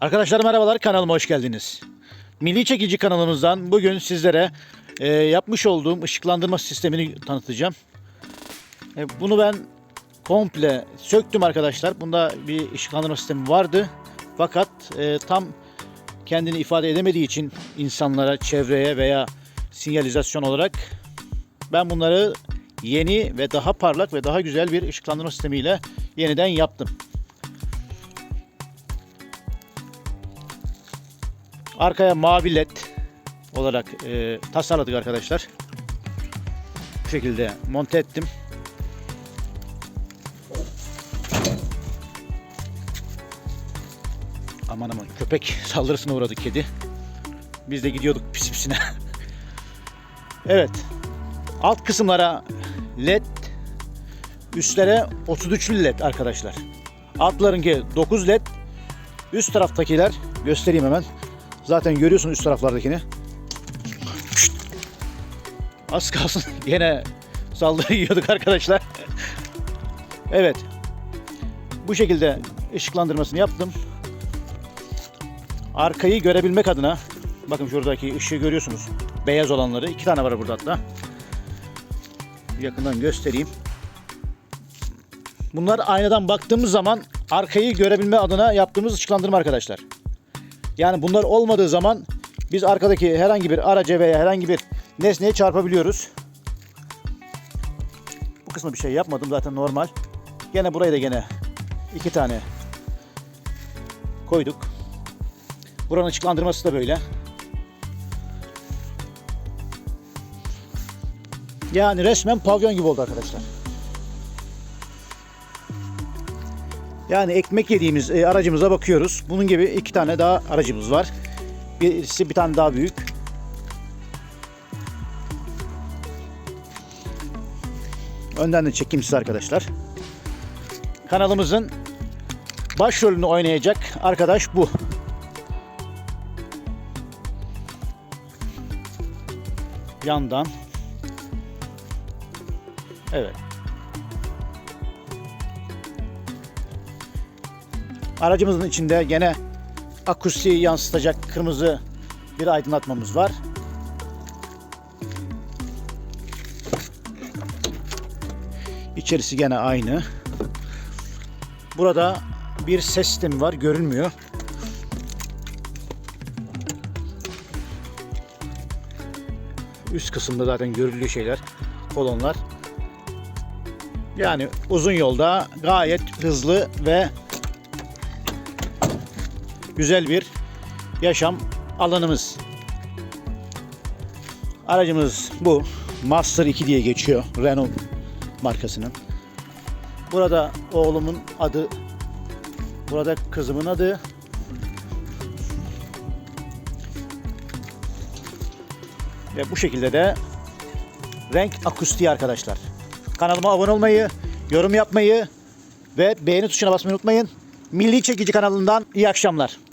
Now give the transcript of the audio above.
Arkadaşlar merhabalar kanalıma hoş geldiniz. Milli Çekici kanalımızdan bugün sizlere e, yapmış olduğum ışıklandırma sistemini tanıtacağım. E, bunu ben komple söktüm arkadaşlar. Bunda bir ışıklandırma sistemi vardı. Fakat e, tam kendini ifade edemediği için insanlara, çevreye veya sinyalizasyon olarak ben bunları yeni ve daha parlak ve daha güzel bir ışıklandırma sistemiyle yeniden yaptım. Arkaya mavi led olarak e, tasarladık arkadaşlar. Bu şekilde monte ettim. Aman aman köpek saldırısına uğradı kedi. Biz de gidiyorduk pis pisine. evet. Alt kısımlara led, üstlere 33'lü led arkadaşlar. Altlarınki 9 led, üst taraftakiler göstereyim hemen. Zaten görüyorsun üst taraflardakini. Az kalsın yine saldırı yiyorduk arkadaşlar. evet. Bu şekilde ışıklandırmasını yaptım. Arkayı görebilmek adına bakın şuradaki ışığı görüyorsunuz. Beyaz olanları. iki tane var burada hatta. Yakından göstereyim. Bunlar aynadan baktığımız zaman arkayı görebilme adına yaptığımız ışıklandırma arkadaşlar. Yani bunlar olmadığı zaman biz arkadaki herhangi bir araca veya herhangi bir nesneye çarpabiliyoruz. Bu kısmı bir şey yapmadım zaten normal. Gene buraya da gene iki tane koyduk. Buranın ışıklandırması da böyle. Yani resmen pavyon gibi oldu arkadaşlar. Yani ekmek yediğimiz e, aracımıza bakıyoruz. Bunun gibi iki tane daha aracımız var. Birisi bir tane daha büyük. Önden de çekeyim size arkadaşlar. Kanalımızın başrolünü oynayacak arkadaş bu. Yandan. Evet. Aracımızın içinde gene akustiği yansıtacak kırmızı bir aydınlatmamız var. İçerisi gene aynı. Burada bir ses sistemi var. Görünmüyor. Üst kısımda zaten görülüyor şeyler. Kolonlar. Yani uzun yolda gayet hızlı ve güzel bir yaşam alanımız. Aracımız bu. Master 2 diye geçiyor Renault markasının. Burada oğlumun adı, burada kızımın adı. Ve bu şekilde de renk akustiği arkadaşlar. Kanalıma abone olmayı, yorum yapmayı ve beğeni tuşuna basmayı unutmayın. Milli Çekici kanalından iyi akşamlar.